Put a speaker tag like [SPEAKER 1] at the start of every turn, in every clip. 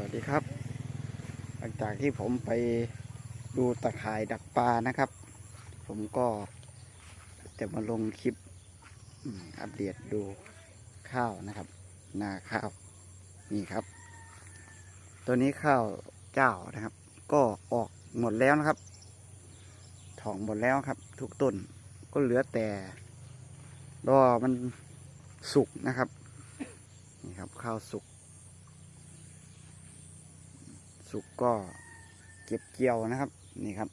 [SPEAKER 1] วัสดีครับ หลังจากที่ผมไปดูตะข่ายดักปลานะครับ ผมก็จะมาลงคลิปอัปเดตดูข้าวนะครับนาข้าวนี่ครับ ตัวนี้ข้าวเจ้านะครับ ก็ออกหมดแล้วนะครับถองหมดแล้วครับ ทุกต้นก็เหลือแต่รอมันสุกนะครับนี่ครับข้าวสุก สุกก็เก็บเกี่ยวนะครับ นี่ครับ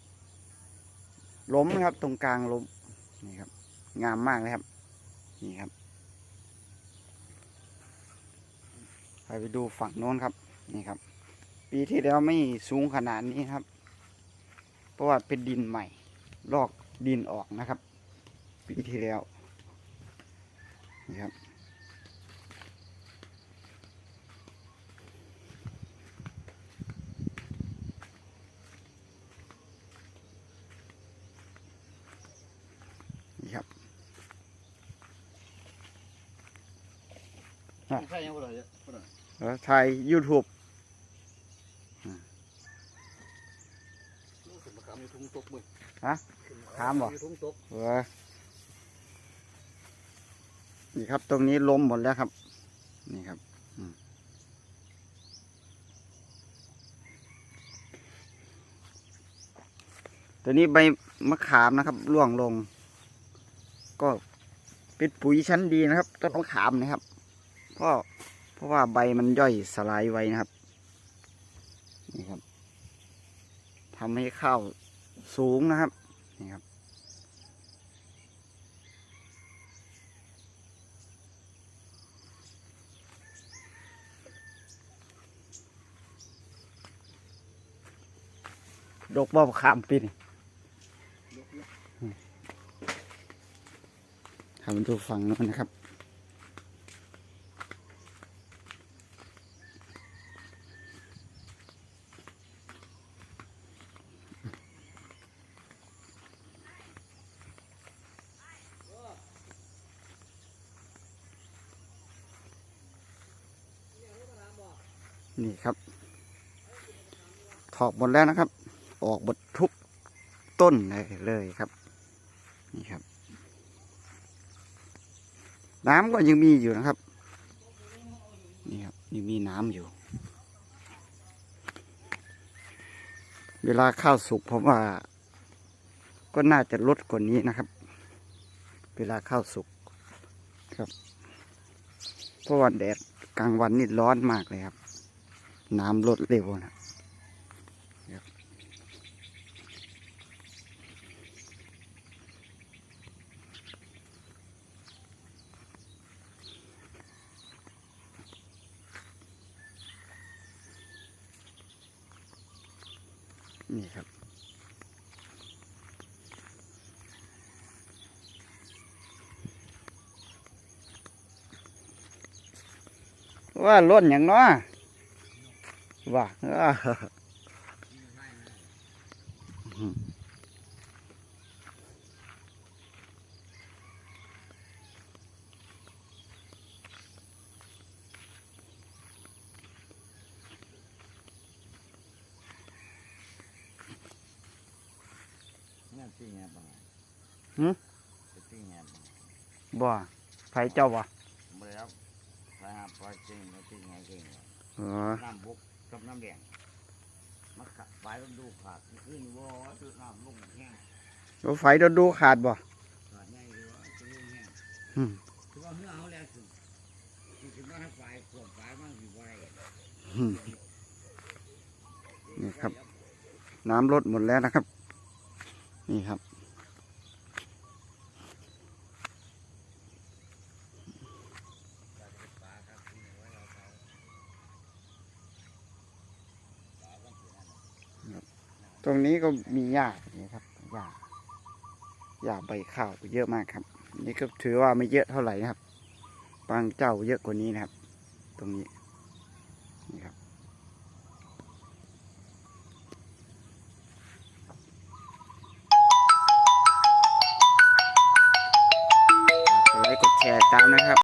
[SPEAKER 1] ล้มนะครับตรงกลางล้มนี่ครับ งามมากเลยครับ นี่ครับไปไปดูฝั่งโน้นครับ นี่ครับ ปีที่แล้วไม่สูงขนาดนี้ครับ เพราะว่าเป็นดินใหม่ ลอกดินออกนะครับ ปีที่แล้ว นี่ครับ
[SPEAKER 2] ใช่ยังบ่ได้บ่ได้
[SPEAKER 1] แล้วถ่าย YouTube
[SPEAKER 2] ขึ้นมาขามอยู่ทุ่งตกมึง
[SPEAKER 1] ฮะขามบ่
[SPEAKER 2] อยู่ทุ่งตก
[SPEAKER 1] เออนี่ครับ ตรงนี้ล้มหมดแล้วครับ นี่ครับตัวนี้ใบมะขามนะครับร่วงลง ก็เป็นปุ๋ยชั้นดีนะครับต้นมะขามนะครับ เพราะเพราะว่าใบมันย่อยสลายไวนะครับ นี่ครับทำให้ข้าวสูงนะครับ นี่ครับ ดกบ่มะขามปีนี่ทำดูฝั่งนู้นนะครับ นี่ครับ ถอกหมดแล้วนะครับ ออกหมดทุกต้นเลยเลยครับ นี่ครับ น้ำก็ยังมีอยู่นะครับ นี่ครับยังมีน้ำอยู่ เวลาข้าวสุกผมว่า ก็น่าจะลดกว่านี้นะครับ เวลาข้าวสุกครับ เพราะว่าแดดกลางวันนี่ร้อนมากเลยครับ น้ำลดเร็วนะนี่ครับ ว่าล้นอย่างน้อ ว่าอ้าอืม
[SPEAKER 2] งานที่งานบ่
[SPEAKER 1] หืม
[SPEAKER 2] ที่งา น
[SPEAKER 1] บ่ไผเจ้าบ่
[SPEAKER 2] บ่ได้ครับไปหาปลาจริงมาที่งานจริง
[SPEAKER 1] เออ
[SPEAKER 2] น้ำบกกับน้ำแดงมาขัดไฟมันดูขาดขึ้นบ่คือน้ำลงแห้ง
[SPEAKER 1] รถไฟโดนดูขาดบ่
[SPEAKER 2] ขาดใหญ่เลยว่าจะลงแห้ง
[SPEAKER 1] อืม
[SPEAKER 2] คือว่าเมื่อเอาแล้วคือคือมาให้ไฟขวบไฟมันสิบ่ได้
[SPEAKER 1] อืมนี่ครับ น้ำลดหมดแล้วนะครับ นี่ครับ ตรงนี้ก็มีหญ้านี่ครับหญ้าหญ้าใบข้าวเยอะมากครับ นี่ก็ถือว่าไม่เยอะเท่าไหร่นะครับ บางเจ้าเยอะกว่านี้นะครับ ตรงนี้นี่ครับกดไลค์กดแชร์ตามนะครับ